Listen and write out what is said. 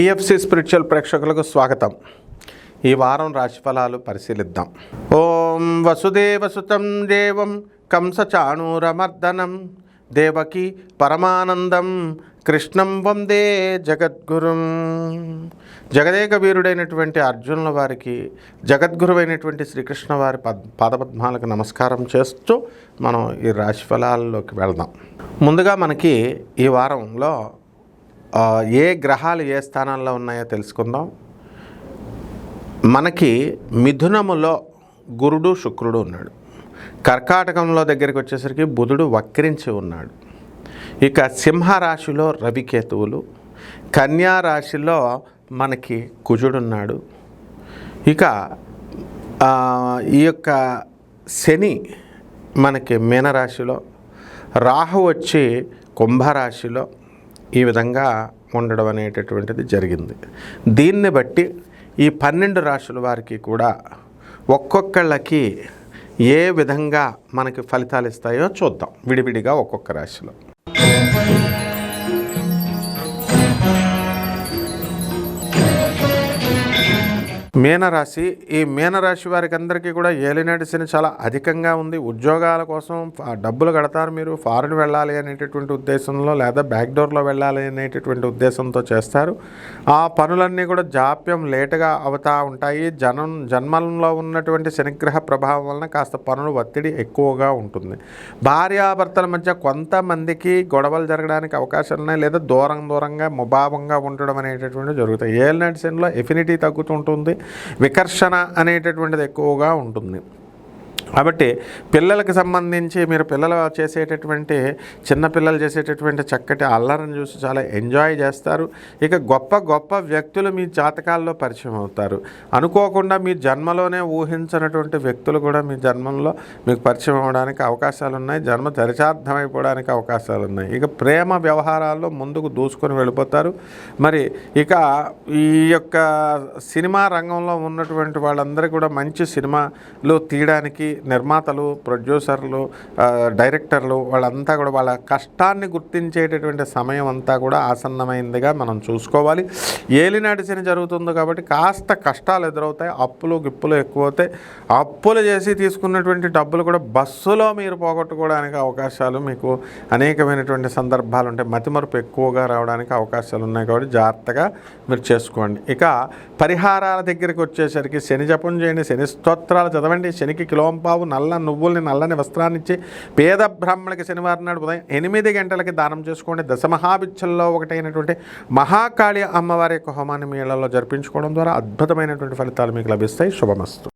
PFC spiritual ప్రేక్షకులకు స్వాగతం. ఈ వారం రాశిఫలాలు పరిశీలిద్దాం. ఓం వసుదేవసుతం దేవం కంసచాణూరమర్దనం. దేవకి పరమానందం. కృష్ణం వందే జగద్గురుం. జగదేక వీరుడైనటువంటి అర్జునుల వారికి జగద్గురువైనటువంటి శ్రీకృష్ణ వారి పద్ పాదపద్మాలకు నమస్కారం చేస్తూ మనం ఈ రాశిఫలాల్లోకి వెళ్దాం. ముందుగా మనకి ఈ వారంలో ఏ గ్రహాలు ఏ స్థానంలో ఉన్నాయో తెలుసుకుందాం. మనకి మిథునములో గురుడు శుక్రుడు ఉన్నాడు. కర్కాటకంలో దగ్గరికి వచ్చేసరికి బుధుడు వక్రించి ఉన్నాడు. ఇక సింహరాశిలో రవికేతువులు కన్యా రాశిలో మనకి కుజుడున్నాడు ఇక ఈ యొక్క శని మనకి మీనరాశిలో రాహు వచ్చి కుంభరాశిలో ఈ విధంగా ఉండడం అనేటటువంటిది జరిగింది. దీన్ని బట్టి ఈ పన్నెండు రాశుల వారికి కూడా ఒక్కొక్కళ్ళకి ఏ విధంగా మనకి ఫలితాలు ఇస్తాయో చూద్దాం. విడివిడిగా ఒక్కొక్క రాశిలో. మీనరాశి. ఈ మీనరాశి వారికి అందరికీ కూడా ఏలినాటి శని చాలా అధికంగా ఉంది. ఉద్యోగాల కోసం డబ్బులు కడతారు మీరు. ఫారెన్ వెళ్ళాలి అనేటటువంటి ఉద్దేశంలో లేదా బ్యాక్ డోర్లో వెళ్ళాలి అనేటటువంటి ఉద్దేశంతో చేస్తారు. ఆ పనులన్నీ కూడా జాప్యం లేటుగా అవుతూ ఉంటాయి. జనం జన్మంలో ఉన్నటువంటి శనిగ్రహ ప్రభావం వలన కాస్త పనులు ఒత్తిడి ఎక్కువగా ఉంటుంది. భార్యాభర్తల మధ్య కొంతమందికి గొడవలు జరగడానికి అవకాశాలు ఉన్నాయి లేదా దూరం దూరంగా ముభావంగా ఉండడం అనేటటువంటి జరుగుతాయి. ఏలినాటి శనిలో ఎఫినిటీ తగ్గుతుంటుంది. వికర్షణ అనేటటువంటిది ఎక్కువగా ఉంటుంది. కాబట్టి పిల్లలకు సంబంధించి మీరు పిల్లలు చేసేటటువంటి చిన్నపిల్లలు చేసేటటువంటి చక్కటి అల్లరిని చూసి చాలా ఎంజాయ్ చేస్తారు. ఇక గొప్ప గొప్ప వ్యక్తులు మీ జాతకాల్లో పరిచయం అవుతారు. అనుకోకుండా మీ జన్మలోనే ఊహించినటువంటి వ్యక్తులు కూడా మీ జన్మంలో మీకు పరిచయం అవ్వడానికి అవకాశాలు ఉన్నాయి. జన్మ చరిచార్థమైపోవడానికి అవకాశాలు ఉన్నాయి. ఇక ప్రేమ వ్యవహారాల్లో ముందుకు దూసుకొని వెళ్ళిపోతారు. మరి ఇక ఈ యొక్క సినిమా రంగంలో ఉన్నటువంటి వాళ్ళందరూ కూడా మంచి సినిమాలు తీయడానికి నిర్మాతలు ప్రొడ్యూసర్లు డైరెక్టర్లు వాళ్ళంతా కూడా వాళ్ళ కష్టాన్ని గుర్తించేటటువంటి సమయం అంతా కూడా ఆసన్నమైందిగా మనం చూసుకోవాలి. ఏలినాటి శని జరుగుతుంది కాబట్టి కాస్త కష్టాలు ఎదురవుతాయి అప్పులు గిప్పులు ఎక్కువ అవుతాయి అప్పులు చేసి తీసుకున్నటువంటి డబ్బులు కూడా బస్సులో మీరు పోగొట్టుకోవడానికి అవకాశాలు మీకు అనేకమైనటువంటి సందర్భాలు ఉంటాయి. మతిమరుపు ఎక్కువగా రావడానికి అవకాశాలు ఉన్నాయి కాబట్టి జాగ్రత్తగా మీరు చేసుకోండి. ఇక పరిహారాల దగ్గరికి వచ్చేసరికి శని జపం చేయండి శని స్తోత్రాలు చదవండి శనికి కిలోంపావు నల్ల నువ్వుల్ని నల్లని వస్త్రాన్నిచ్చి పేద బ్రాహ్మణికి శనివారం నాడు ఉదయం ఎనిమిది గంటలకి దానం చేసుకోండి. దశమహాభిచ్చల్లో ఒకటైనటువంటి మహాకాళి అమ్మవారి యొక్క హోమాన్ని మీ ఇళ్ళలో జరిపించుకోవడం ద్వారా అద్భుతమైనటువంటి ఫలితాలు మీకు లభిస్తాయి. శుభమస్తు.